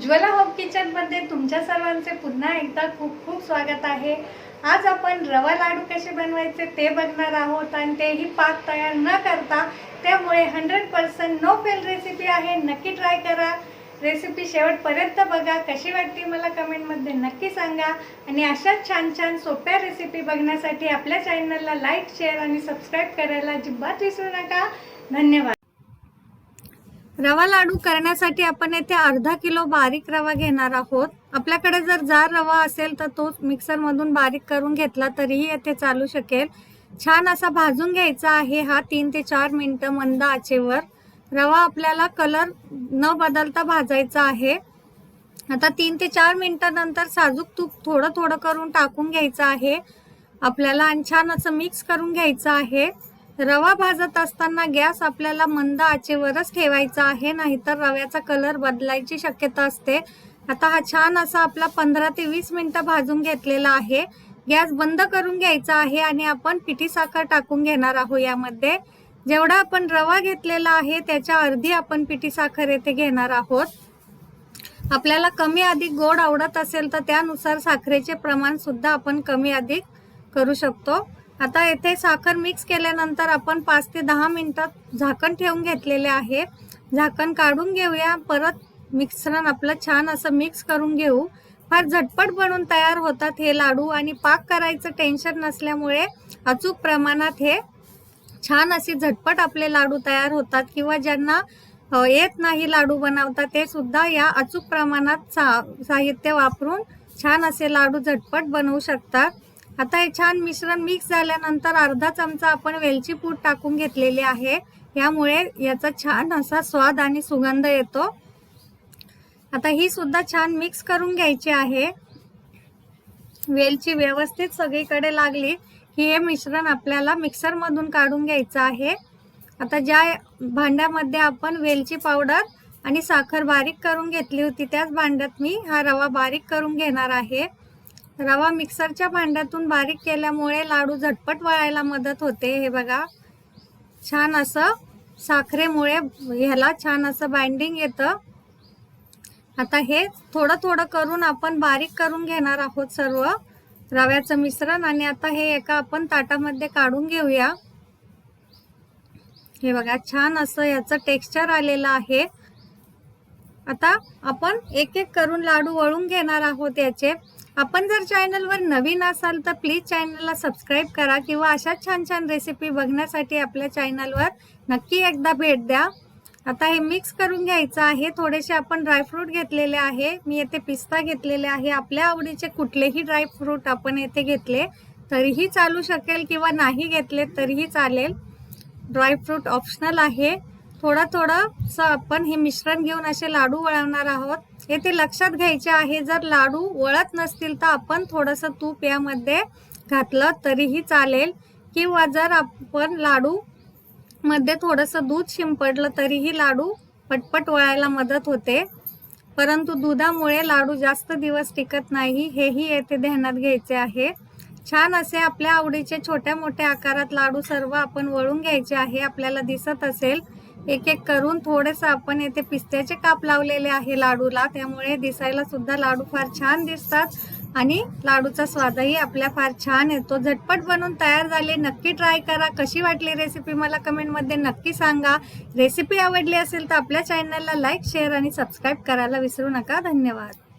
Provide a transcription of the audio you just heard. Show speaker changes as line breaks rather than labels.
Ujjwala home किचनमध्ये तुमच्या सर्वांचे पुन्हा एकदा खूप खूप स्वागत आहे. आज आपण रवा लाडू कसे बनवायचे ते बघणार आहोत आणि तेही पाक तयार न करता त्यामुळे hundred percent no fail recipe आहे. नक्की ट्राय करा. रेसिपी शेवटपर्यंत बघा. कशी वाटते मला कमेंटमध्ये नक्की सांगा. आणि अशाच छान छान सोप्या रेसिपी बघण्यासाठी आपल्या चॅनलला लाईक शेअर आणि सबस्क्राईब करायला अजिबात विसरू नका. धन्यवाद. रवा लाडू करण्यासाठी आपण येथे अर्धा किलो बारीक रवा घेणार आहोत. आपल्याकडे जर जार रवा असेल तर तो मिक्सरमधून बारीक करून घेतला तरीही येथे चालू शकेल. छान असा भाजून घ्यायचा आहे हा तीन ते चार मिनटं मंद आचेवर. रवा आपल्याला कलर न बदलता भाजायचा आहे. आता तीन ते चार मिनिटानंतर साजूक तूप थोडं थोडं करून टाकून घ्यायचं आहे. आपल्याला आणि छान असं मिक्स करून घ्यायचं आहे. रवा भाजत असताना गॅस आपल्याला मंद आचेवरच ठेवायचा आहे नाहीतर रव्याचा कलर बदलायची शक्यता असते. आता हा छान असा आपला पंधरा ते वीस मिनिटं भाजून घेतलेला आहे. गॅस बंद करून घ्यायचा आहे आणि आपण पिठी साखर टाकून घेणार आहोत यामध्ये. जेवढा आपण रवा घेतलेला आहे त्याच्या अर्धी आपण पिठी साखर येथे घेणार आहोत. आपल्याला कमी अधिक गोड आवडत असेल तर त्यानुसार साखरेचे प्रमाण सुद्धा आपण कमी अधिक करू शकतो. आता येथे साखर मिक्स केल्यानंतर आपण पाच ते दहा मिनटात झाकण ठेवून घेतलेले आहे. झाकण काढून घेऊया. परत मिश्रण आपलं छान असं मिक्स करून घेऊ. फार झटपट बनून तयार होतात हे लाडू आणि पाक करायचं टेन्शन नसल्यामुळे अचूक प्रमाणात हे छान असे झटपट आपले लाडू तयार होतात किंवा ज्यांना येत नाही लाडू बनवता ते सुद्धा या अचूक प्रमाणात सा साहित्य वापरून छान असे लाडू झटपट बनवू शकतात. आता हे छान मिश्रण मिक्स झाल्यानंतर अर्धा चमचा आपण वेलची पूड टाकून घेतलेली आहे. यामुळे याचा छान असा स्वाद आणि सुगंध येतो. आता ही सुद्धा छान मिक्स करून घ्यायची आहे. वेलची व्यवस्थित सगळीकडे लागली की हे मिश्रण आपल्याला मिक्सरमधून काढून घ्यायचं आहे. आता ज्या भांड्यामध्ये आपण वेलची पावडर आणि साखर बारीक करून घेतली होती त्याच भांड्यात मी हा रवा बारीक करून घेणार आहे. रवा मिक्सरच्या भांड्यातून बारीक केल्यामुळे लाडू झटपट वळायला मदत होते. हे बघा छान असं साखरेमुळे ह्याला छान असं बाइंडिंग येतं. आता हे थोडं थोडं करून आपण बारीक करून घेणार आहोत सर्व रव्याचं मिश्रण आणि आता हे एका आपण ताटामध्ये काढून घेऊया. हे बघा छान असं याचं टेक्स्चर आलेलं आहे. आता आपण एक एक करून लाडू वळून घेणार आहोत याचे. आपण जर चॅनलवर नवीन असाल तर प्लीज चॅनलला सबस्क्राईब करा किंवा अशा छान छान रेसिपी बघण्यासाठी आपल्या चॅनलवर नक्की एकदा भेट द्या. आता हे मिक्स करून घ्यायचं आहे. थोडेसे आपण ड्रायफ्रूट घेतलेले आहे. मी येथे पिस्ता घेतलेले आहे. आपल्या आवडीचे कुठलेही ड्रायफ्रूट आपण येथे घेतले तरीही चालू शकेल किंवा नाही घेतले तरीही चालेल. ड्रायफ्रूट ऑप्शनल आहे. थोडं थोडंसं आपण हे मिश्रण घेऊन असे लाडू वळवणार आहोत. हे ते लक्षात घ्यायचे आहे जर लाडू वळत नसतील तर आपण थोडंसं तूप यामध्ये घातलं तरीही चालेल. किंवा जर आपण लाडू मध्ये थोडंसं दूध शिंपडलं तरीही लाडू पटपट वळायला मदत होते. परंतु दुधामुळे लाडू जास्त दिवस टिकत नाही हेही येथे ध्यानात घ्यायचे आहे. छान असे आपल्या आवडीचे छोट्या मोठ्या आकारात लाडू सर्व आपण वळून घ्यायचे आहे आपल्याला दिसत असेल. एक एक करून थोडेसे आपण येथे पिस्त्याचे काप लावलेले आहे लाडूला. त्यामुळे दिसायला सुद्धा लाडू फार छान दिसतात आणि लाडूचा स्वादही आपल्या फार छान येतो. झटपट बनवून तयार झाले. नक्की ट्राय करा. कशी वाटली रेसिपी मला कमेंटमध्ये नक्की सांगा. रेसिपी आवडली असेल तर आपल्या चॅनलला लाईक शेअर आणि सबस्क्राईब करायला विसरू नका. धन्यवाद.